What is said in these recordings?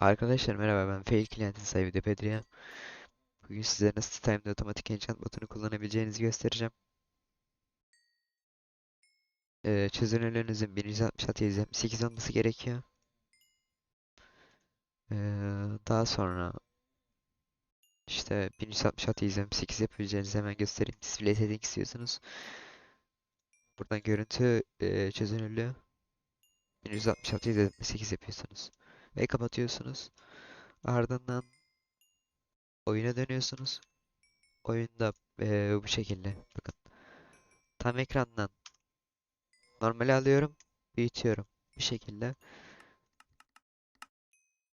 Arkadaşlar merhaba ben Fail Client'in sahibi Pedriye. Bugün size nasıl Time'da otomatik enchant botunu kullanabileceğinizi göstereceğim. Ee, çözünürlüğünüzün 1166 178 olması gerekiyor. Ee, daha sonra işte 1166 128 yapabileceğinizi hemen göstereyim. Display setting istiyorsunuz. Buradan görüntü e, çözünürlüğü 1166 178 yapıyorsunuz. Ve kapatıyorsunuz. Ardından oyuna dönüyorsunuz. Oyunda eee, bu şekilde. Bakın. Tam ekrandan normale alıyorum. Büyütüyorum. Bu şekilde.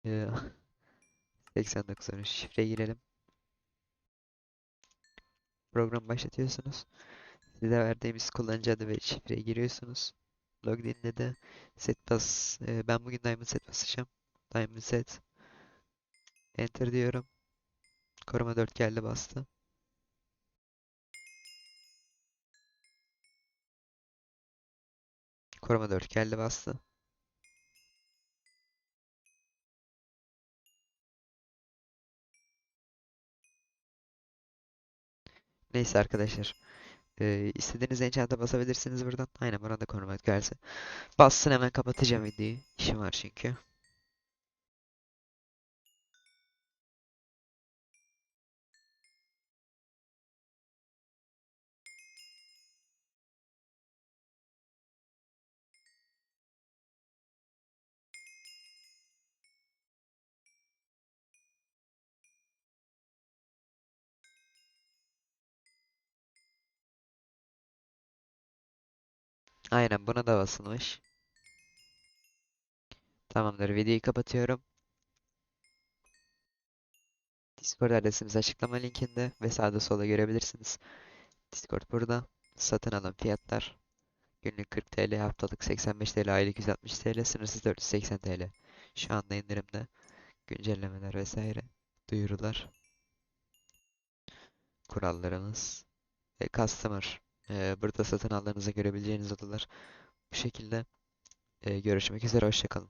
Eee 89 13 şifre girelim. Program başlatıyorsunuz. Size verdiğimiz kullanıcı adı ve şifreyi giriyorsunuz. Login'de de set bas. eee, ben bugün Diamond set basacağım. Diamond set. Enter diyorum. Koruma 4 geldi bastı. Koruma 4 geldi bastı. Neyse arkadaşlar. Ee, istediğiniz enchant'a basabilirsiniz buradan. Aynen burada koruma gelsin. Bassın hemen kapatacağım videoyu. İşim var çünkü. Aynen buna da basılmış. Tamamdır. Videoyu kapatıyorum. Discord adresimiz açıklama linkinde ve sağda solda görebilirsiniz. Discord burada. Satın alın fiyatlar. Günlük 40 TL, haftalık 85 TL, aylık 160 TL, sınırsız 480 TL. Şu anda indirimde. Güncellemeler vesaire. Duyurular. Kurallarımız. Ve Customer. Ee, burada satın aldığınızı görebileceğiniz odalar. Bu şekilde. Ee, görüşmek üzere. Hoşçakalın.